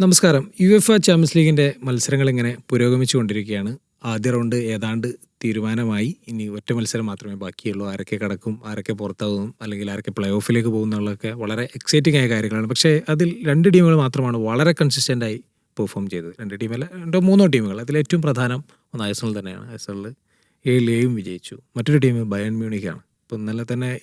നമസ്കാരം. U F champions ലീഗിന്റെ മത്സരങ്ങൾ ഇങ്ങനെ പുരോഗമിച്ചുകൊണ്ടിരിക്കുകയാണ്. ആദ്യ റൗണ്ട് ഏതാണ്ട് തീരുമാനമായി. ഇനി ഒറ്റ മത്സരം മാത്രമേ ബാക്കിയുള്ളൂ. ആരൊക്കെ കടക്കും ആരൊക്കെ പുറത്താകും അല്ലെങ്കിൽ ആരൊക്കെ പ്ലേ ഓഫിലേക്ക് പോകുന്നുള്ളതൊക്കെ വളരെ എക്സൈറ്റിംഗ് ആയ കാര്യങ്ങളാണ്. പക്ഷേ അതിൽ രണ്ട് ടീമുകൾ മാത്രമാണ് വളരെ കൺസിസ്റ്റന്റ് ആയി പെർഫോം ചെയ്തത്. രണ്ട് ടീമല്ല രണ്ടോ മൂന്നോ ടീമുകൾ. അതിൽ ഏറ്റവും പ്രധാനം ഒന്ന് ഐസണൽ തന്നെയാണ്. ഐസണൽ ഏഴിൽ ഏഴും വിജയിച്ചു. മറ്റൊരു ടീം ബയൺ മ്യൂണിക്കാണ് ഇപ്പം ഇന്നലെ തന്നെ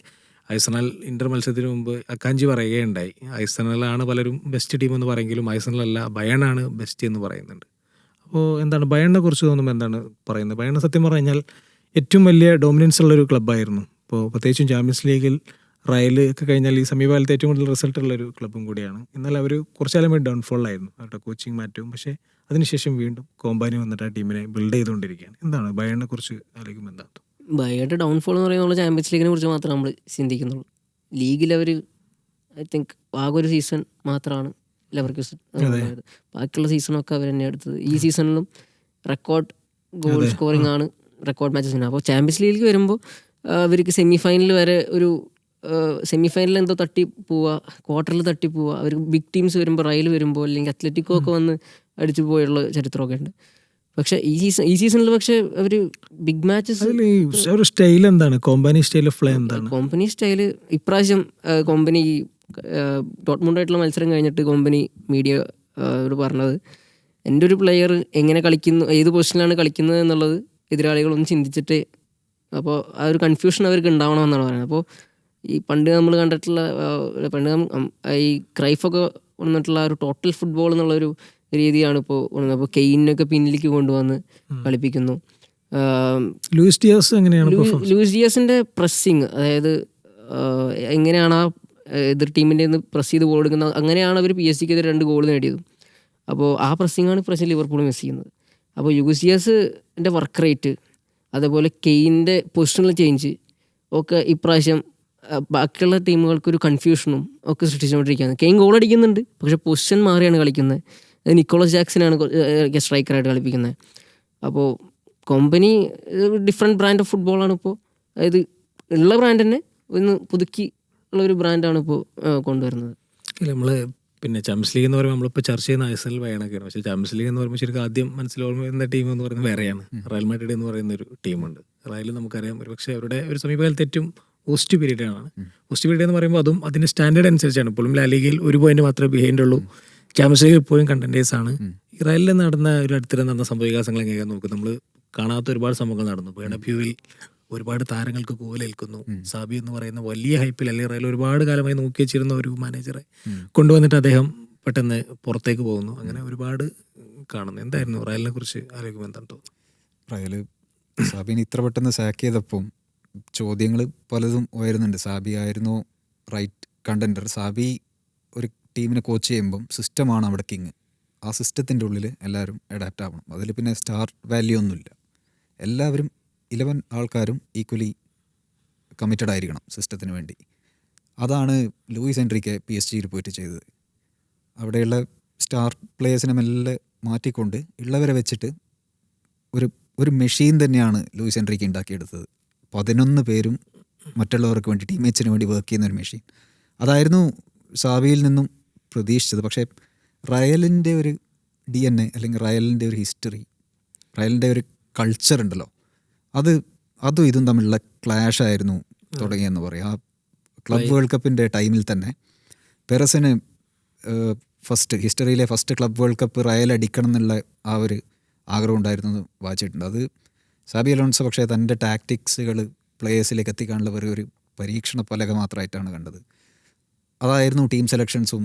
ഐസണൽ ഇന്റർ മത്സരത്തിന് മുമ്പ് അക്കാഞ്ചി പറയുകയുണ്ടായി. ഐസണലാണ് പലരും ബെസ്റ്റ് ടീം എന്ന് പറയെങ്കിലും ഐസണലല്ല ബയണാണ് ബെസ്റ്റ് എന്ന് പറയുന്നുണ്ട്. അപ്പോൾ എന്താണ് ബയണിനെ കുറിച്ച് തോന്നുമ്പോൾ എന്താണ് പറയുന്നത്? ബയൺ സത്യം പറഞ്ഞു കഴിഞ്ഞാൽ ഏറ്റവും വലിയ ഡോമിനൻസ് ഉള്ള ഒരു ക്ലബ്ബായിരുന്നു ഇപ്പോൾ പ്രത്യേകിച്ചും ചാമ്പ്യൻസ് ലീഗിൽ റയൽ ഒക്കെ കഴിഞ്ഞാൽ ഈ സമീപകാലത്ത് ഏറ്റവും കൂടുതൽ റിസൾട്ട് ഉള്ള ഒരു ക്ലബ്ബും കൂടിയാണ്. എന്നാൽ അവർ കുറച്ചാലും വേണ്ടി ആയിരുന്നു. അവരുടെ കോച്ചിങ് മാറ്റവും പക്ഷേ അതിനുശേഷം വീണ്ടും കോമ്പാനി വന്നിട്ട് ആ ടീമിനെ ബിൽഡ് ചെയ്തുകൊണ്ടിരിക്കുകയാണ്. എന്താണ് ബയണിനെ കുറിച്ച് ആലോചിക്കുമ്പോൾ എന്താണ്? ബയയുടെ ഡൗൺഫോൾ എന്ന് പറയുന്നത് ചാമ്പ്യൻസ് ലീഗിനെ കുറിച്ച് മാത്രമേ നമ്മൾ ചിന്തിക്കുന്നുള്ളൂ. ലീഗിൽ അവർ ഐ തിങ്ക് ആകെ ഒരു സീസൺ മാത്രമാണ് ലെവർക്ക് ബാക്കിയുള്ള സീസണൊക്കെ അവർ തന്നെ എടുത്തത്. ഈ സീസണിലും റെക്കോർഡ് ഗോൾ സ്കോറിംഗ് ആണ് റെക്കോർഡ് മാച്ചസിന് അപ്പോൾ ചാമ്പ്യൻസ് ലീഗിൽ വരുമ്പോൾ അവർക്ക് സെമി ഫൈനൽ വരെ ഒരു സെമി ഫൈനലിൽ എന്തോ തട്ടി പോവുക ക്വാർട്ടറിൽ തട്ടി പോവുക അവർ ബിഗ് ടീംസ് വരുമ്പോൾ റയൽ വരുമ്പോൾ അല്ലെങ്കിൽ അത്ലറ്റിക്കോ ഒക്കെ വന്ന് അടിച്ചു പോയുള്ള ചരിത്രമൊക്കെ ഉണ്ട്. പക്ഷെ ഈ സീസൺ ഈ സീസണിൽ പക്ഷെ ഒരു ബിഗ് മാച്ചസ് ഒരു സ്റ്റൈൽ എന്താണ്? കോമ്പനി സ്റ്റൈൽ പ്ലേ എന്താണ്? കോമ്പനി സ്റ്റൈൽ ഇപ്രാവശ്യം കോമ്പനി ഡോട്ട്മുണ്ടായിട്ടുള്ള മത്സരം കഴിഞ്ഞിട്ട് കോമ്പനി മീഡിയ പറഞ്ഞത് എന്റെ ഒരു പ്ലെയർ എങ്ങനെ കളിക്കുന്നു ഏത് പൊസിഷനിലാണ് കളിക്കുന്നത് എന്നുള്ളത് എതിരാളികളൊന്നും ചിന്തിച്ചിട്ട് അപ്പോൾ ആ ഒരു കൺഫ്യൂഷൻ അവർക്ക് ഉണ്ടാവണമെന്നാണ് പറയുന്നത്. അപ്പോൾ ഈ പണ്ട് നമ്മൾ കണ്ടിട്ടുള്ള പണ്ട് ഈ ക്രൈഫൊക്കെ വന്നിട്ടുള്ള ഒരു ടോട്ടൽ ഫുട്ബോൾ എന്നുള്ളൊരു രീതിയാണ് ഇപ്പോൾ അപ്പോൾ കെയിനൊക്കെ പിന്നിലേക്ക് കൊണ്ടുവന്ന് കളിപ്പിക്കുന്നു. ലൂസ് ഡിയാസ് എങ്ങനെയാണ് ലൂസ് ഡിയാസിന്റെ പ്രസ്സിങ് അതായത് എങ്ങനെയാണ് ആ എതിർ ടീമിന്റെ നിന്ന് പ്രസ് ചെയ്ത് ഗോൾ എടുക്കുന്നത് അങ്ങനെയാണ് അവർ പി എസ് സിക്ക് എതിരെ രണ്ട് ഗോൾ നേടിയത്. അപ്പോൾ ആ പ്രസ്സിങ്ങാണ് പ്രശ്നം ലിവർപൂൾ മിസ് ചെയ്യുന്നത്. അപ്പോൾ യുഗുസിയാസിന്റെ വർക്ക് റേറ്റ് അതേപോലെ കെയിന്റെ പൊസിഷണൽ ചേഞ്ച് ഒക്കെ ഇപ്രാവശ്യം ബാക്കിയുള്ള ടീമുകൾക്ക് ഒരു കൺഫ്യൂഷനും ഒക്കെ സൃഷ്ടിച്ചുകൊണ്ടിരിക്കുകയാണ്. കെയിൻ ഗോൾ അടിക്കുന്നുണ്ട് പക്ഷെ പൊസിഷൻ മാറിയാണ് കളിക്കുന്നത്. നിക്കോളസ് ജാക്സനാണ് സ്ട്രൈക്കറായിട്ട് കളിപ്പിക്കുന്നത്. അപ്പോൾ കമ്പനി ഡിഫറെന്റ് ബ്രാൻഡ് ഓഫ് ഫുട്ബോളാണ് ഇപ്പോൾ അതായത് ഉള്ള ബ്രാൻഡ് തന്നെ ഒന്ന് പുതുക്കി ഉള്ള ഒരു ബ്രാൻഡാണ് ഇപ്പോൾ കൊണ്ടുവരുന്നത്. നമ്മൾ പിന്നെ ചാമ്പ്യൻസ് ലീഗ് എന്ന് പറയുമ്പോൾ നമ്മളിപ്പോൾ ചർച്ച ചെയ്യുന്ന ഐസൽ വയണൊക്കെയാണ് പക്ഷേ ചാമ്പ്യൻസ് ലീഗ് എന്ന് പറയുമ്പോൾ ശരിക്കും ആദ്യം മനസ്സിൽ ഓർമ്മ വരുന്ന ടീം എന്ന് പറയുന്നത് വേറെയാണ്. റയൽ മാഡ്രിഡ് എന്ന് പറയുന്ന ഒരു ടീമുണ്ട് റയൽ നമുക്കറിയാം ഒരു പക്ഷേ അവരുടെ ഒരു സമീപകാലത്ത് ഏറ്റവും പോസ്റ്റ് പീരീഡ് ആണ്. പോസ്റ്റ് പീരീഡ് എന്ന് പറയുമ്പോൾ അതും അതിന്റെ സ്റ്റാൻഡേർഡ് അനുസരിച്ചാണ്. ഇപ്പോഴും ലാലിഗയിൽ ഒരു പോയിന്റ് മാത്രമേ ബിഹൈൻഡ് ഉള്ളൂ. ലീഗ് ഇപ്പോഴും കണ്ടന്റേഴ്സ് ആണ്. ഇസ്രായേലിൽ നടന്ന ഒരു അടുത്തിടെ നടന്ന സംഭവ വികാസങ്ങൾ എങ്ങനെയാണ് നോക്ക്? നമ്മൾ കാണാത്ത ഒരുപാട് സംഭവങ്ങൾ നടന്നു. ബേണഭ്യൂവിൽ ഒരുപാട് താരങ്ങൾക്ക് കോലേൽക്കുന്നു സാബി എന്ന് പറയുന്ന വലിയ ഹൈപ്പിൽ അല്ലെങ്കിൽ റയൽ ഒരുപാട് കാലമായി നോക്കി വെച്ചിരുന്ന ഒരു മാനേജറെ കൊണ്ടുവന്നിട്ട് അദ്ദേഹം പെട്ടെന്ന് പുറത്തേക്ക് പോകുന്നു. അങ്ങനെ ഒരുപാട് കാണുന്നു. എന്തായിരുന്നു റയലിനെ കുറിച്ച് ആലോചിക്കുമ്പോൾ എന്താണ് തോന്നുന്നത്? റയൽ സാബിനെ ഇത്ര പെട്ടെന്ന് സാക്ക് ചെയ്തപ്പം ചോദ്യങ്ങൾ പലതും ഉയരുന്നുണ്ട്. സാബി ആയിരുന്നു റൈറ്റ് കണ്ടന്റർ സാബി ഒരു ടീമിനെ കോച്ച് ചെയ്യുമ്പം സിസ്റ്റമാണ് അവിടെ കിങ് ആ സിസ്റ്റത്തിന്റെ ഉള്ളിൽ എല്ലാവരും അഡാപ്റ്റ് ആവണം. അതിൽ പിന്നെ സ്റ്റാർ വാല്യൂ ഒന്നുമില്ല. എല്ലാവരും ഇലവൻ ആൾക്കാരും ഈക്വലി കമ്മിറ്റഡ് ആയിരിക്കണം സിസ്റ്റത്തിന് വേണ്ടി. അതാണ് ലൂയിസ് എൻട്രിക്ക് പി എസ് ജിയിൽ പോയിട്ട് ചെയ്തത്. അവിടെയുള്ള സ്റ്റാർ പ്ലേയേഴ്സിനെ മെല്ലെ മാറ്റിക്കൊണ്ട് ഉള്ളവരെ വെച്ചിട്ട് ഒരു ഒരു മെഷീൻ തന്നെയാണ് ലൂയിസ് എൻട്രിക്ക് ഉണ്ടാക്കിയെടുത്തത്. പതിനൊന്ന് പേരും മറ്റുള്ളവർക്ക് വേണ്ടി ടീമേറ്റ്സിന് വേണ്ടി വർക്ക് ചെയ്യുന്ന ഒരു മെഷീൻ അതായിരുന്നു സാവിയിൽ നിന്നും പ്രതീക്ഷിച്ചത്. പക്ഷേ റയലിന്റെ ഒരു ഡി എൻ എ അല്ലെങ്കിൽ റയലിന്റെ ഒരു ഹിസ്റ്ററി റയലിന്റെ ഒരു കൾച്ചർ ഉണ്ടല്ലോ. അത് അതും ഇതും തമ്മിലുള്ള ക്ലാഷ് ആയിരുന്നു തുടങ്ങിയെന്ന് പറയും. ആ ക്ലബ് വേൾഡ് കപ്പിന്റെ ടൈമിൽ തന്നെ പെറസിന് first ഹിസ്റ്ററിയിലെ first club world cup Real അടിക്കണം എന്നുള്ള ആ ഒരു ആഗ്രഹം ഉണ്ടായിരുന്നു വായിച്ചിട്ടുണ്ട്. അത് സാബി അലോൺസോ പക്ഷേ തന്റെ ടാക്ടിക്സുകൾ പ്ലേയേഴ്സിലേക്ക് എത്തിക്കാനുള്ള ഒരു ഒരു പരീക്ഷണ പലക മാത്രമായിട്ടാണ് കണ്ടത്. അതായിരുന്നു ടീം സെലക്ഷൻസും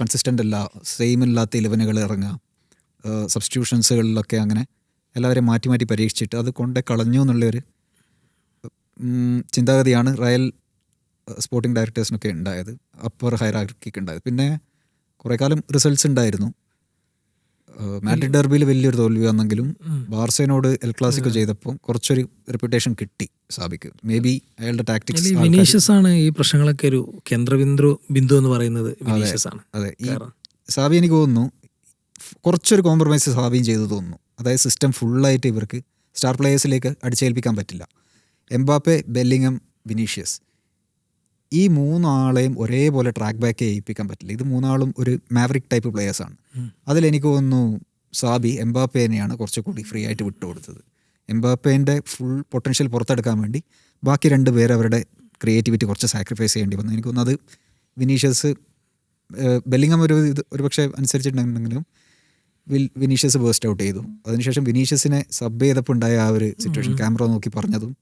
കൺസിസ്റ്റന്റ് അല്ല സെയിം ഇല്ലാത്ത ഇലവനുകൾ ഇറങ്ങുക സബ്സ്റ്റിറ്റ്യൂഷൻസുകളിലൊക്കെ അങ്ങനെ എല്ലാവരെയും മാറ്റി മാറ്റി പരീക്ഷിച്ചിട്ട് അത് കൊണ്ട് കളഞ്ഞു എന്നുള്ളൊരു ചിന്താഗതിയാണ് റയൽ സ്പോർട്ടിംഗ് ഡയറക്ടേഴ്സിനൊക്കെ ഉണ്ടായത് അപ്പർ ഹൈറാർക്കിക്ക് ഉണ്ടായത്. പിന്നെ കുറേ കാലം റിസൾട്ട്സ് ഉണ്ടായിരുന്നു. മാഡ്രിഡ് ഡെർബിയിൽ വലിയൊരു തോൽവി വന്നെങ്കിലും ബാർസയോട് എൽ ക്ലാസിക്കോ ചെയ്തപ്പോൾ കുറച്ചൊരു റെപ്യൂട്ടേഷൻ കിട്ടി സാബിക്ക്. മേ ബി അയാളുടെ ടാക്ടിക്സ് വിനീഷ്യസ് ആണ് ഈ പ്രശ്നങ്ങളൊക്കെ ഒരു കേന്ദ്രബിന്ദു ബിന്ദു എന്ന് പറയുന്നത് വിനീഷ്യസ് ആണ്. അതെ. ഈ സാബി എനിക്ക് തോന്നുന്നു കുറച്ചൊരു കോംപ്രമൈസ് സാബിയും ചെയ്തു തോന്നുന്നു. അതായത് സിസ്റ്റം ഫുള്ളായിട്ട് ഇവർക്ക് സ്റ്റാർ പ്ലേയേഴ്സിലേക്ക് അടിച്ചേൽപ്പിക്കാൻ പറ്റില്ല. Mbappe Bellingham Vinicius. ഈ മൂന്നാളെയും ഒരേപോലെ ട്രാക്ക് ബാക്ക് ചെയ്യിപ്പിക്കാൻ പറ്റില്ല. ഇത് മൂന്നാളും ഒരു മാവറിക് ടൈപ്പ് പ്ലേയേഴ്സാണ് അതിലെനിക്ക് തോന്നുന്നു സാബി എംബാപ്പേനെയാണ് കുറച്ചുകൂടി ഫ്രീ ആയിട്ട് വിട്ടുകൊടുത്തത് എംബാപ്പേന്റെ ഫുൾ പൊട്ടൻഷ്യൽ പുറത്തെടുക്കാൻ വേണ്ടി ബാക്കി രണ്ട് പേര് അവരുടെ ക്രിയേറ്റിവിറ്റി കുറച്ച് സാക്രിഫൈസ് ചെയ്യേണ്ടി വന്നു. എനിക്ക് തോന്നുന്നു അത് വിനീഷ്യസ് ബെല്ലിങ്ങം ഒരു ഇത് ഒരു പക്ഷേ അനുസരിച്ചിട്ടുണ്ടെങ്കിലും വിൽ വിനീഷ്യസ് ബേസ്റ്റ് ഔട്ട് ചെയ്തു. അതിനുശേഷം വിനീഷ്യസിനെ സബ് ചെയ്തപ്പോൾ ഉണ്ടായ ആ ഒരു സിറ്റുവേഷൻ ക്യാമറ നോക്കി പറഞ്ഞതും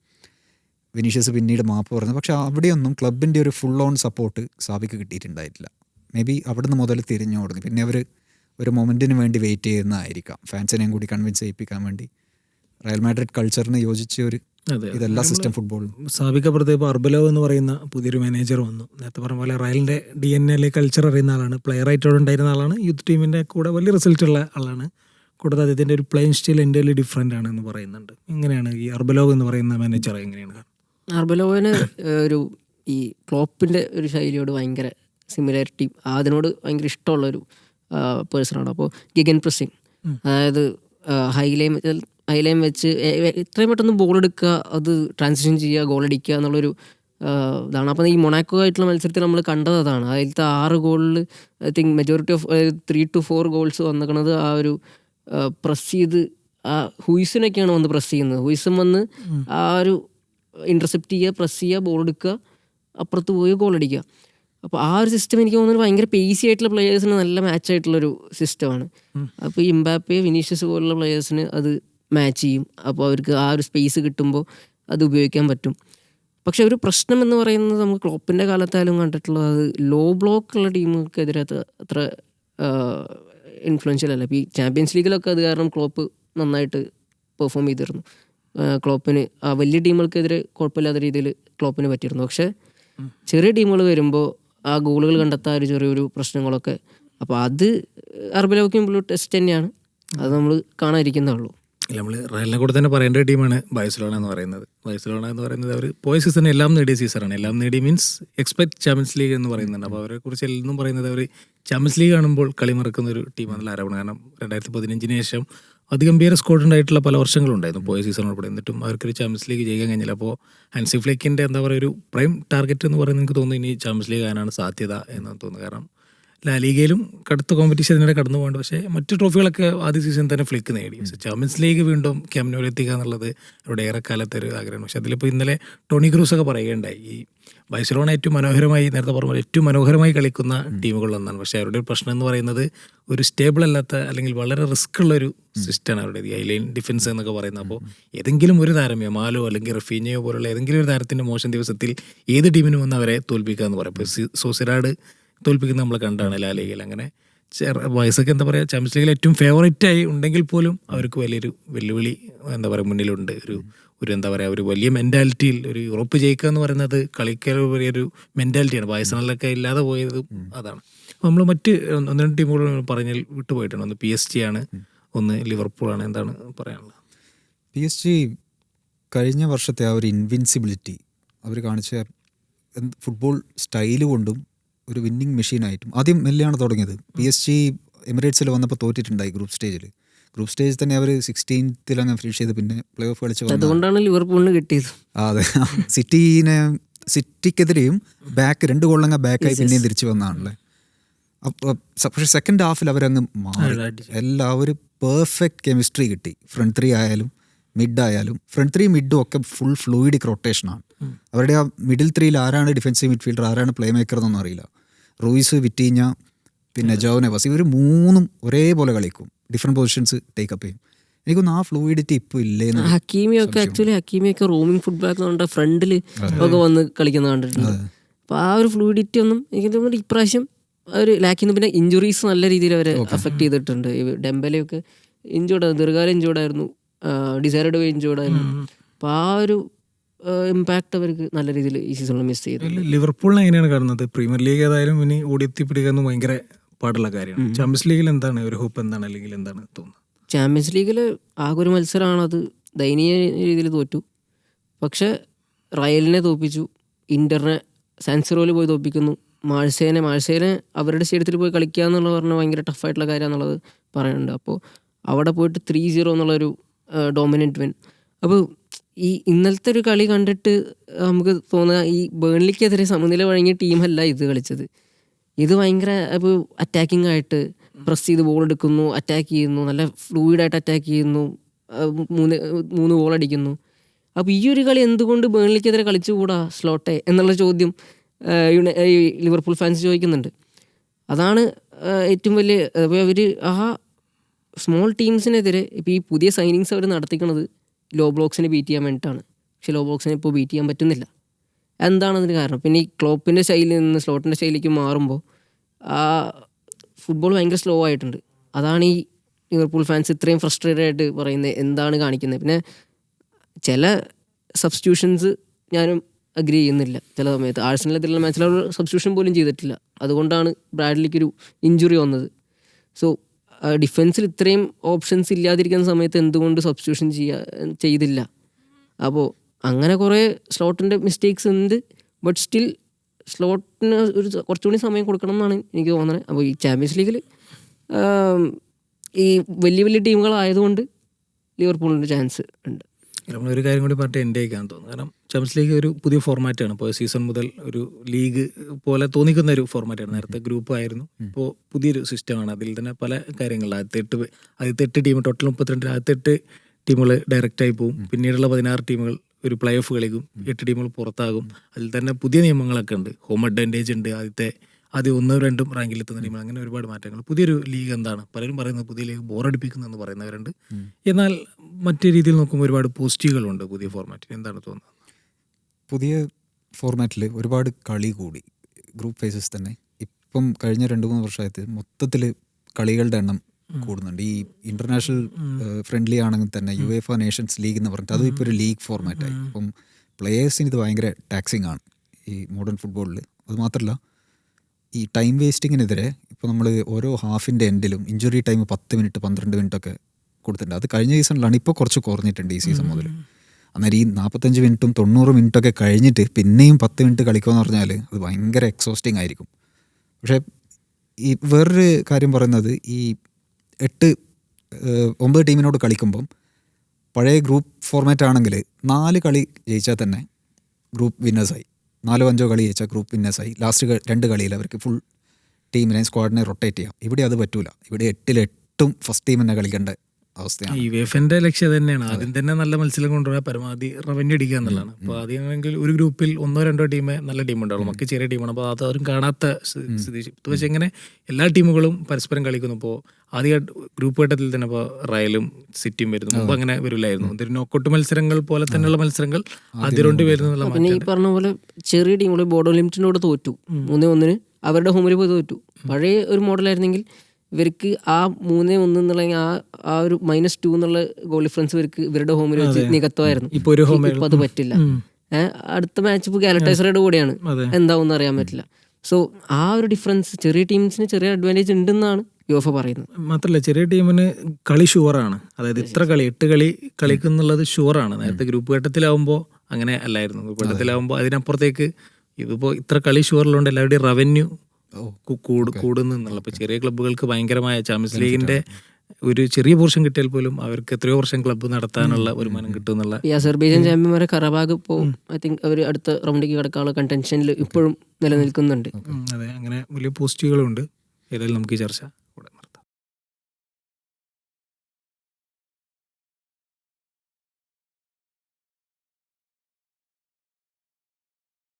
വിനീഷ്യസ് പിന്നീട് മാപ്പ് പറഞ്ഞു. പക്ഷെ അവിടെയൊന്നും ക്ലബിന്റെ ഒരു ഫുൾ ഓൺ സപ്പോർട്ട് സാബിക്ക് കിട്ടിയിട്ടുണ്ടായിട്ടില്ല. മേ ബി അവിടുന്ന് മുതൽ തിരിഞ്ഞു തുടങ്ങി പിന്നെ അവർ ഒരു മൊമെന്റിന് വേണ്ടി വെയിറ്റ് ചെയ്യുന്നതായിരിക്കാം. ഫാൻസിനെയും കൂടി കൺവിൻസ് ചെയ്യിപ്പിക്കാൻ വേണ്ടി. റയൽ മാഡ്രിഡ് കൾച്ചറിന് യോജിച്ച ഒരു ഇതെല്ലാം സിസ്റ്റം ഫുട്ബോളും സ്ഥാപിക്കപ്പുറത്ത് ഇപ്പോൾ അർബലോ എന്ന് പറയുന്ന പുതിയൊരു മാനേജർ വന്നു. നേരത്തെ പറഞ്ഞ പോലെ റയലിന്റെ ഡി എൻ എല്ലെ കൾച്ചർ അറിയുന്ന ആളാണ്. പ്ലെയർ ആയിട്ടോട് ഉണ്ടായിരുന്ന ആളാണ്. യൂത്ത് ടീമിന്റെ കൂടെ വലിയ റിസൾട്ട് ഉള്ള ആളാണ്. കൂടാതെ അദ്ദേഹത്തിന്റെ ഒരു പ്ലെയിൻ സ്റ്റൈൽ എന്റെ ഡിഫറെന്റ് ആണ് എന്ന് പറയുന്നുണ്ട്. എങ്ങനെയാണ് ഈ അർബലോഗ് എന്ന് പറയുന്ന മാനേജർ എങ്ങനെയാണ്? അർബലോവിന് ഒരു ഈ ക്ലോപ്പിന്റെ ഒരു ശൈലിയോട് ഭയങ്കര സിമിലാരിറ്റി അതിനോട് ഭയങ്കര ഇഷ്ടമുള്ളൊരു പേഴ്സണാണ് അപ്പോൾ ഗിഗൻ പ്രസ്സിങ് അതായത് ഹൈലൈൻ ഹൈലൈൻ വെച്ച് ഇത്രയും എത്രയും പെട്ടെന്ന് ബോൾ എടുക്കുക അത് ട്രാൻസിഷൻ ചെയ്യുക ഗോൾ അടിക്കുക എന്നുള്ളൊരു ഇതാണ്. അപ്പോൾ ഈ മൊണാക്കോ ആയിട്ടുള്ള മത്സരത്തിൽ നമ്മൾ കണ്ടത് അതാണ്. അതിലത്തെ ആറ് ഗോളിൽ I think majority of three to four goals വന്നിക്കണത് ആ ഒരു പ്രസ് ചെയ്ത് ആ ഹുയിസിനൊക്കെയാണ് വന്ന് പ്രസ് ചെയ്യുന്നത്. ഹുയിസും വന്ന് ആ ഒരു ഇന്റർസെപ്റ്റ് ചെയ്യുക പ്രസ് ചെയ്യുക ബോൾ എടുക്കുക അപ്പുറത്ത് പോയി ഗോൾ അടിക്കുക. അപ്പോൾ ആ ഒരു സിസ്റ്റം എനിക്ക് തോന്നുന്നത് ഭയങ്കര പേസി ആയിട്ടുള്ള പ്ലേയേഴ്സിന് നല്ല മാച്ച് ആയിട്ടുള്ളൊരു സിസ്റ്റമാണ് അപ്പോൾ ഈ വിനീഷ്യസ് പോലുള്ള പ്ലേയേഴ്സിന് അത് മാച്ച് ചെയ്യും. അപ്പോൾ അവർക്ക് ആ ഒരു സ്പേസ് കിട്ടുമ്പോൾ അത് ഉപയോഗിക്കാൻ പറ്റും. പക്ഷെ ഒരു പ്രശ്നം എന്ന് പറയുന്നത് നമുക്ക് ക്ലോപ്പിന്റെ കാലത്തായാലും കണ്ടിട്ടുള്ളത് അത് ലോ ബ്ലോക്ക് ഉള്ള ടീമുകൾക്കെതിരെ അത് അത്ര ഇൻഫ്ലുവൻഷ്യൽ അല്ല. ഇപ്പോൾ ഈ ചാമ്പ്യൻസ് ലീഗിലൊക്കെ അത് കാരണം ക്ലോപ്പ് നന്നായിട്ട് പെർഫോം ചെയ്തിരുന്നു. ക്ലോപ്പിന് ആ വലിയ ടീമുകൾക്കെതിരെ കുഴപ്പമില്ലാത്ത രീതിയിൽ ക്ലോപ്പിന് പറ്റിയിരുന്നു. പക്ഷേ ചെറിയ ടീമുകൾ വരുമ്പോൾ ആ ഗോളുകൾ കണ്ടെത്താൻ ഒരു ചെറിയൊരു പ്രശ്നങ്ങളൊക്കെ. അപ്പോൾ അത് അർബലോക്കുമ്പോൾ ടെസ്റ്റ് തന്നെയാണ്. അത് നമ്മൾ കാണാതിരിക്കുന്നേ ഉള്ളൂ. ഇല്ല നമ്മൾ റയലിനെ കൂടെ തന്നെ പറയേണ്ട ടീമാണ് ബൈസലോണ എന്ന് പറയുന്നത്. ബൈസലോണ എന്ന് പറയുന്നത് അവർ പോയ സീസൺ എല്ലാം നേടിയ സീസണാണ് എല്ലാം നേടി മീൻസ് എക്സ്പെക്ട് ചാമ്പ്യൻസ് ലീഗ് എന്ന് പറയുന്നുണ്ട്. അപ്പോൾ അവരെ കുറിച്ച് എല്ലാം പറയുന്നത് അവർ ചാമ്പ്യൻസ് ലീഗ് കാണുമ്പോൾ കളി മറക്കുന്ന ഒരു ടീമാണെന്നുള്ള ആരോപണം കാരണം രണ്ടായിരത്തി പതിനഞ്ചിന് ശേഷം അതിഗംഭീര സ്കോഡ് ഉണ്ടായിട്ടുള്ള പല വർഷങ്ങളുണ്ടായിരുന്നു. പോയ ഉൾപ്പെടെ. എന്നിട്ടും അവർക്കൊരു ചാമ്പ്യൻസ് ലീഗ് ജയിക്കാൻ കഴിഞ്ഞില്ല. അപ്പോൾ ഹാൻസി ഫ്ലേക്കിന്റെ എന്താ പറയുക ഒരു പ്രൈം ടാർഗറ്റ് എന്ന് പറയുന്നത് എനിക്ക് തോന്നുന്നു ഇനി ചാമ്പ്യൻസ് ലീഗ് ആകാനാണ് സാധ്യത എന്ന് തോന്നുന്നു കാരണം ലാലീഗയിലും കടുത്ത കോമ്പറ്റീഷൻ ഇതിനിടെ കടന്നു പോകേണ്ട പക്ഷേ മറ്റ് ട്രോഫികളൊക്കെ ആദ്യ സീസൺ തന്നെ ഫ്ലിക്ക് നേടി. പക്ഷേ ചാമ്പ്യൻസ് ലീഗ് വീണ്ടും ക്യാമ്നോയിൽ എത്തിക്കുക എന്നുള്ളത് അവരുടെ ഏറെക്കാലത്തെ ഒരു ആഗ്രഹമാണ്. പക്ഷേ അതിലിപ്പോൾ ഇന്നലെ ടോണി ക്രൂസ് ഒക്കെ പറയുകയുണ്ടായി. ഈ ബൈസലോണ ഏറ്റവും മനോഹരമായി നേരത്തെ പറഞ്ഞ ഏറ്റവും മനോഹരമായി കളിക്കുന്ന ടീമുകളിലൊന്നാണ് പക്ഷേ അവരുടെ ഒരു പ്രശ്നം എന്ന് പറയുന്നത് ഒരു സ്റ്റേബിൾ അല്ലാത്ത അല്ലെങ്കിൽ വളരെ റിസ്ക് ഉള്ള ഒരു സിസ്റ്റമാണ് അവരുടെ ഈ ഐലൈൻ ഡിഫൻസ് എന്നൊക്കെ പറയുന്നത്. അപ്പോൾ ഏതെങ്കിലും ഒരു താരം മാലോ അല്ലെങ്കിൽ റഫീനയോ പോലുള്ള ഏതെങ്കിലും ഒരു താരത്തിന്റെ മോശം ദിവസത്തിൽ ഏത് ടീമിനും വന്ന് അവരെ തോൽപ്പിക്കുക എന്ന് പറയും. ഇപ്പോൾ സി- സോസിറാഡ് തോൽപ്പിക്കുന്ന നമ്മൾ കണ്ടാണ് ലാലിഗയിൽ അങ്ങനെ വയസ്സൊക്കെ എന്താ പറയുക ചാമ്പ്യൻസ് ലീഗിൽ ഏറ്റവും ഫേവറേറ്റ് ആയി ഉണ്ടെങ്കിൽ പോലും അവർക്ക് വലിയൊരു വെല്ലുവിളി എന്താ പറയുക മുന്നിലുണ്ട്. ഒരു ഒരു എന്താ പറയുക ഒരു വലിയ മെന്റാലിറ്റിയിൽ ഒരു യൂറോപ്പ് ജയിക്കുക എന്ന് പറയുന്നത് കളിക്കാൻ വലിയൊരു മെന്റാലിറ്റിയാണ് വയസ്സിനൊക്കെ ഇല്ലാതെ പോയത് അതാണ്. അപ്പോൾ നമ്മൾ മറ്റ് ഒന്ന് രണ്ട് ടീമുകൾ പറഞ്ഞാൽ വിട്ടുപോയിട്ടുണ്ട്. ഒന്ന് പി എസ് ജി ആണ് ഒന്ന് ലിവർപൂളാണ് എന്താണ് പറയാനുള്ളത്. പി എസ് ജി കഴിഞ്ഞ വർഷത്തെ ആ ഒരു ഇൻവിൻസിബിലിറ്റി അവർ കാണിച്ച ഫുട്ബോൾ സ്റ്റൈൽ കൊണ്ടും ഒരു വിന്നിങ് മെഷീനായിട്ടും ആദ്യം മെല്ലെയാണ് തുടങ്ങിയത്. പി എസ് ജി എമിറേറ്റ്സിൽ വന്നപ്പോൾ തോറ്റിട്ടുണ്ടായി ഗ്രൂപ്പ് സ്റ്റേജിൽ ഗ്രൂപ്പ് സ്റ്റേജിൽ തന്നെ അവർ സിക്സ്റ്റീൻത്തിൽ അങ്ങ് ഫിനിഷ് ചെയ്ത്. പിന്നെ പ്ലേ ഓഫ് കളിച്ചു അതുകൊണ്ടാണ് ലിവർപൂളിന് കിട്ടിയത്. അതെ. സിറ്റിനെ സിറ്റിക്കെതിരെയും ബാക്ക് രണ്ട് ഗോളങ്ങ് ബാക്കായി പിന്നെയും തിരിച്ചു വന്നതാണല്ലേ അപ്പോൾ പക്ഷേ സെക്കൻഡ് ഹാഫിൽ അവരങ്ങ് മാറി. എല്ലാവരും പെർഫെക്റ്റ് കെമിസ്ട്രി കിട്ടി. ഫ്രണ്ട് ത്രീ ആയാലും മിഡ് ആയാലും. ഫ്രണ്ട് ത്രീ മിഡും ഒക്കെ ഫുൾ ഫ്ലൂയിഡിക് റൊട്ടേഷനാണ് അവരുടെ ആ മിഡിൽ ത്രീയിൽ ആരാണ് ഡിഫൻസീവ് മിഡ്ഫീൽഡർ ആരാണ് പ്ലേ മേക്കർ എന്നൊന്നും അറിയില്ല. റൂയിസ് വിറ്റീഞ്ഞ പിന്നെ ജോനവാസ് ഇവർ മൂന്നും ഒരേപോലെ കളിക്കും. ഡിഫറെന്റ് പൊസിഷൻസ് ടേക്കപ്പ് ചെയ്യും. എനിക്കൊന്നും ആ ഫ്ലൂയിഡിറ്റി ഇപ്പോൾ ഇല്ലേ ഹക്കീമിയൊക്കെ ആക്ച്വലി ഹക്കീമിയൊക്കെ റൂമിംഗ് ഫുട്ബോൾ കൊണ്ട് ഫ്രണ്ടിൽ ഒക്കെ വന്ന് കളിക്കുന്ന കണ്ടിട്ടുണ്ട്. അപ്പോൾ ആ ഒരു ഫ്ലൂയിഡിറ്റി ഒന്നും എനിക്ക് തോന്നുന്നു ഇപ്രാവശ്യം ഒരു ലാക്കിന്ന് പിന്നെ ഇഞ്ചുറീസ് നല്ല രീതിയിൽ അവരെ അഫക്റ്റ് ചെയ്തിട്ടുണ്ട്. ഡെമ്പലയൊക്കെ ഇഞ്ചോർഡ് ദീർഘകാല ഇഞ്ചോർഡായിരുന്നു ഡിസൈഡ് വേ ഇഞ്ചോർഡായിരുന്നു അപ്പോൾ ആ ഒരു ഇമ്പാക്ട് അവർക്ക് നല്ല രീതിയിൽ ഈ സീസണിൽ മിസ് ചെയ്തു ലിവർപൂളിനെ എങ്ങനെയാണ് കാണുന്നത് പ്രീമിയർ ലീഗ് ഏതായാലും ഇനി എന്ന് ഭയങ്കര പാടുള്ള കാര്യമാണ്. ചാമ്പ്യൻസ് ലീഗിൽ എന്താണ്? ഒരു ഹോപ്പ് എന്താണ്? അല്ലെങ്കിൽ എന്താണ് തോന്നുന്നത്? ചാമ്പ്യൻസ് ലീഗിൽ ആകെ ഒരു മത്സരമാണ്. അത് ദയനീയ രീതിയിൽ തോറ്റു. പക്ഷെ റയലിനെ തോപ്പിച്ചു. ഇന്ററിനെ സാൻസിറോയിൽ പോയി തോപ്പിക്കുന്നു. മാഴ്സേനെ മാഴ്സേനെ അവരുടെ സ്റ്റേഡിയത്തിൽ പോയി കളിക്കുക എന്നുള്ളത് പറഞ്ഞാൽ ഭയങ്കര ടഫായിട്ടുള്ള കാര്യമാണെന്നുള്ളത് പറയുന്നുണ്ട്. അപ്പോൾ അവിടെ പോയിട്ട് ത്രീ സീറോ എന്നുള്ളൊരു ഡോമിനന്റ് വിൻ അപ്പോൾ ഈ ഇന്നലത്തെ ഒരു കളി കണ്ടിട്ട് നമുക്ക് തോന്നുക ഈ ബേൺലിക്കെതിരെ സമനില വഴങ്ങിയ ടീമല്ല ഇത് കളിച്ചത്. ഇത് ഭയങ്കര ഇപ്പോൾ അറ്റാക്കിംഗ് ആയിട്ട് പ്രസ് ചെയ്ത് ബോൾ എടുക്കുന്നു അറ്റാക്ക് ചെയ്യുന്നു നല്ല ഫ്ലൂയിഡായിട്ട് അറ്റാക്ക് ചെയ്യുന്നു മൂന്ന് മൂന്ന് ബോൾ അടിക്കുന്നു. അപ്പോൾ ഈ ഒരു കളി എന്തുകൊണ്ട് കളിച്ചു കളിച്ചുകൂടാ സ്ലോട്ടെ എന്നുള്ള ചോദ്യം ലിവർപൂൾ ഫാൻസ് ചോദിക്കുന്നുണ്ട്. അതാണ് ഏറ്റവും വലിയ അപ്പോൾ അവർ ആ സ്മോൾ ടീംസിനെതിരെ ഇപ്പോൾ ഈ പുതിയ സൈനിങ്സ് അവർ നടത്തിക്കുന്നത് ലോ ബ്ലോക്സിനെ ബീറ്റ് ചെയ്യാൻ വേണ്ടിയിട്ടാണ് പക്ഷെ ലോ ബ്ലോക്സിനെ ഇപ്പോൾ ബീറ്റ് ചെയ്യാൻ പറ്റുന്നില്ല. എന്താണ് അതിന് കാരണം? പിന്നെ ഈ ക്ലോപ്പിന്റെ ശൈലിയിൽ നിന്ന് സ്ലോട്ടിന്റെ ശൈലിക്ക് മാറുമ്പോൾ ആ ഫുട്ബോൾ ഭയങ്കര സ്ലോ ആയിട്ടുണ്ട്. അതാണ് ഈ ലിവർപൂൾ ഫാൻസ് ഇത്രയും ഫ്രസ്ട്രേറ്റഡ് ആയിട്ട് പറയുന്നത് എന്താണ് കാണിക്കുന്നത്. പിന്നെ ചില സബ്സ്റ്റിറ്റ്യൂഷൻസ് ഞാനും അഗ്രി ചെയ്യുന്നില്ല ചില സമയത്ത്. ആഴ്സണലെതിരുള്ള മാച്ചിൽ അവർ സബ്സ്റ്റിറ്റ്യൂഷൻ പോലും ചെയ്തിട്ടില്ല. അതുകൊണ്ടാണ് ബ്രാഡ്ലിക്ക് ഒരു ഇഞ്ചുറി വന്നത്. സോ ഡിഫൻസിൽ ഇത്രയും ഓപ്ഷൻസ് ഇല്ലാതിരിക്കുന്ന സമയത്ത് എന്തുകൊണ്ട് സബ്സ്റ്റിറ്റ്യൂഷൻ ചെയ്യാ ചെയ്തില്ല? അപ്പോൾ അങ്ങനെ കുറേ സ്ലോട്ടിന്റെ മിസ്റ്റേക്സ് ഉണ്ട്. ബട്ട് സ്റ്റിൽ സ്ലോട്ടിന് ഒരു കുറച്ചുകൂടി സമയം കൊടുക്കണം എന്നാണ് എനിക്ക് തോന്നുന്നത് അപ്പോൾ ഈ ചാമ്പ്യൻസ് ലീഗിൽ ഈ വലിയ വലിയ ടീമുകളായതുകൊണ്ട് ലിവർപൂളിന്റെ ചാൻസ് ഉണ്ട്. ഒരു കാര്യം കൂടി പറഞ്ഞിട്ട് എന്റെ ആയിക്കാന്ന് തോന്നുന്നു. കാരണം ചാമ്പ്യൻസ് ലീഗ് ഒരു പുതിയ ഫോർമാറ്റാണ് ഇപ്പോൾ സീസൺ മുതൽ ഒരു ലീഗ് പോലെ തോന്നിക്കുന്ന ഒരു ഫോർമാറ്റാണ് നേരത്തെ ഗ്രൂപ്പ് ആയിരുന്നു. ഇപ്പോൾ പുതിയൊരു സിസ്റ്റമാണ് അതിൽ തന്നെ പല കാര്യങ്ങൾ ആദ്യത്തെ എട്ട് ആദ്യത്തെ എട്ട് ടീം ടോട്ടൽ മുപ്പത്തിരണ്ട് ആദ്യത്തെ എട്ട് ടീമുകൾ ഡയറക്റ്റായി പോകും പിന്നീടുള്ള പതിനാറ് ടീമുകൾ ഒരു പ്ലേ ഓഫ് കളിക്കും. എട്ട് ടീമുകൾ പുറത്താകും. അതിൽ തന്നെ പുതിയ നിയമങ്ങളൊക്കെ ഉണ്ട്. ഹോം അഡ്വാന്റേജ് ഉണ്ട്. ആദ്യത്തെ ആദ്യം ഒന്നും രണ്ടും റാങ്കിലെത്തുന്ന ടീമുകൾ അങ്ങനെ ഒരുപാട് മാറ്റങ്ങൾ. പുതിയൊരു ലീഗ് എന്താണ്? പലരും പറയുന്നത് പുതിയ ലീഗ് ബോറടിപ്പിക്കുന്നു എന്ന് പറയുന്നവരുണ്ട്. എന്നാൽ മറ്റു രീതിയിൽ നോക്കുമ്പോൾ ഒരുപാട് പോസിറ്റീവുകളുണ്ട് പുതിയ ഫോർമാറ്റിന് എന്താണ് തോന്നുന്നത്? പുതിയ ഫോർമാറ്റിൽ ഒരുപാട് കളി കൂടി. ഗ്രൂപ്പ് ഫേസസ് തന്നെ. ഇപ്പം കഴിഞ്ഞ രണ്ട് മൂന്ന് വർഷമായിട്ട് മൊത്തത്തിൽ കളികളുടെ എണ്ണം കൂടുന്നുണ്ട്. ഈ ഇന്റർനാഷണൽ ഫ്രണ്ട്ലി ആണെങ്കിൽ തന്നെ യു എഫ് നേഷൻസ് ലീഗ് എന്ന് പറഞ്ഞിട്ട് അതും ഇപ്പോൾ ഒരു ലീഗ് ഫോർമാറ്റ് ആയി. അപ്പം പ്ലേയേഴ്സിന് ഇത് ഭയങ്കര ടാക്സിങ് ആണ്. ഈ മോഡേൺ ഫുട്ബോളിൽ അതുമാത്രമല്ല ഈ ടൈം വേസ്റ്റിങ്ങിനെതിരെ ഇപ്പോൾ നമ്മൾ ഓരോ ഹാഫിന്റെ എൻഡിലും ഇഞ്ചുറി ടൈം പത്ത് മിനിറ്റ് പന്ത്രണ്ട് മിനിറ്റ് ഒക്കെ കൊടുത്തിട്ടുണ്ട്. അത് കഴിഞ്ഞ സീസണിലാണ് ഇപ്പോൾ കുറച്ച് കുറഞ്ഞിട്ടുണ്ട് ഈ സീസൺ മുതൽ അന്നേരം ഈ നാൽപ്പത്തഞ്ച് മിനിറ്റും തൊണ്ണൂറ് മിനിറ്റൊക്കെ കഴിഞ്ഞിട്ട് പിന്നെയും പത്ത് മിനിറ്റ് കളിക്കുമെന്ന് പറഞ്ഞാൽ അത് ഭയങ്കര എക്സോസ്റ്റിംഗ് ആയിരിക്കും. പക്ഷേ ഈ വേറൊരു കാര്യം പറയുന്നത് ഈ എട്ട് ഒമ്പത് ടീമിനോട് കളിക്കുമ്പം പഴയ ഗ്രൂപ്പ് ഫോർമാറ്റ് ആണെങ്കിൽ നാല് കളി ജയിച്ചാൽ തന്നെ ഗ്രൂപ്പ് വിന്നേഴ്സായി നാലോ അഞ്ചോ കളി ജയിച്ചാൽ ഗ്രൂപ്പ് വിന്നേഴ്സായി ലാസ്റ്റ് രണ്ട് കളിയിൽ അവർക്ക് ഫുൾ ടീമിനെ സ്ക്വാഡിനെ റൊട്ടേറ്റ് ചെയ്യാം. ഇവിടെ അത് പറ്റൂല. ഇവിടെ എട്ടിൽ എട്ടും ഫസ്റ്റ് ടീം തന്നെ കളിക്കേണ്ട. അവസ്ഥയാണ്. യു എഫ് എന്റെ ലക്ഷ്യം തന്നെയാണ്. ആദ്യം തന്നെ നല്ല മത്സരം കൊണ്ടുവരാൻ പരമാവധി റവന്യൂ അടിക്കുക എന്നുള്ളതാണ്. അപ്പോൾ ആദ്യമെങ്കിൽ ഒരു ഗ്രൂപ്പിൽ ഒന്നോ രണ്ടോ ടീമേ നല്ല ടീം ഉണ്ടാവുള്ളൂ. ചെറിയ ടീമാണ് അപ്പോൾ അത് ആരും കാണാത്ത സ്ഥി- സ്ഥിതി. ഇത് പക്ഷേ ഇങ്ങനെ എല്ലാ ടീമുകളും പരസ്പരം കളിക്കുന്നു. ഇപ്പോൾ ആദ്യ ഗ്രൂപ്പ് ഘട്ടത്തിൽ തന്നെ ഇപ്പോൾ റയലും സിറ്റിയും വരുന്നു. മുമ്പ് അങ്ങനെ വരില്ലായിരുന്നു. ഇതൊരു നോക്കൗട്ട് മത്സരങ്ങൾ പോലെ തന്നെയുള്ള മത്സരങ്ങൾ ആദ്യ റൗണ്ട് വരുന്നുള്ള പിന്നെ ഈ പറഞ്ഞ പോലെ ചെറിയ ടീമുകൾ ബോർഡോ ലിമിറ്റിനോട് തോറ്റു. മൂന്നേ ഒന്നിന് അവരുടെ ഹോമിൽ പോയി തോറ്റു. പഴയ ഒരു മോഡലായിരുന്നെങ്കിൽ ഇവർക്ക് ആ മൂന്നേ ഒന്ന് എന്നുള്ള ആ ആ ഒരു മൈനസ് ടു എന്നുള്ള ഗോൾ ഡിഫറൻസ് ഇവർക്ക് ഇവരുടെ ഹോമിൽ വെച്ച് നികത്തുമായിരുന്നു. ഇപ്പൊ അത് പറ്റില്ല. അടുത്ത മാച്ച് ഇപ്പോൾ ഗാലറ്റൈസറുടെ കൂടെയാണ്. എന്താവും അറിയാൻ പറ്റില്ല. സോ ആ ഒരു ഡിഫറൻസ് ചെറിയ ടീംസിന് ചെറിയ അഡ്വാന്റേജ് ഉണ്ടെന്നാണ് യോഫ പറയുന്നത്. മാത്രമല്ല ചെറിയ ടീമിന് കളി ഷുവറാണ് അതായത് ഇത്ര കളി എട്ട് കളി കളിക്കുന്നുള്ളത് ഷുവറാണ് നേരത്തെ ഗ്രൂപ്പ് ഘട്ടത്തിലാവുമ്പോൾ അങ്ങനെ അല്ലായിരുന്നു. ഗ്രൂപ്പ് ഘട്ടത്തിലാവുമ്പോൾ അതിനപ്പുറത്തേക്ക് ഇതിപ്പോൾ ഇത്ര കളി ഷുവറിലുണ്ട് എല്ലാവരുടെയും റവന്യൂ കൂടു കൂടുന്നുള്ള ഇപ്പോൾ ചെറിയ ക്ലബ്ബുകൾക്ക് ഭയങ്കരമായ ചാമ്പ്യൻസ് ലീഗിന്റെ ഒരു ചെറിയ പോർഷൻ കിട്ടിയാൽ പോലും അവർക്ക് എത്രയോ വർഷം ക്ലബ്ബ് നടത്താനുള്ള വരുമാനം കിട്ടും എന്നുള്ള ഈ അസർബൈജാൻ ചാമ്പ്യന്മാരെ കറബാഗ് ഇപ്പോൾ ഐ തിങ്ക് അവർ അടുത്ത റൗണ്ടിലേക്ക് കിടക്കാനുള്ള കണ്ടൻഷനിൽ ഇപ്പോഴും നിലനിൽക്കുന്നുണ്ട്. അതെ. അങ്ങനെ വലിയ പോസിറ്റീവുകളുണ്ട് ഏതായാലും നമുക്ക് ഈ ചർച്ച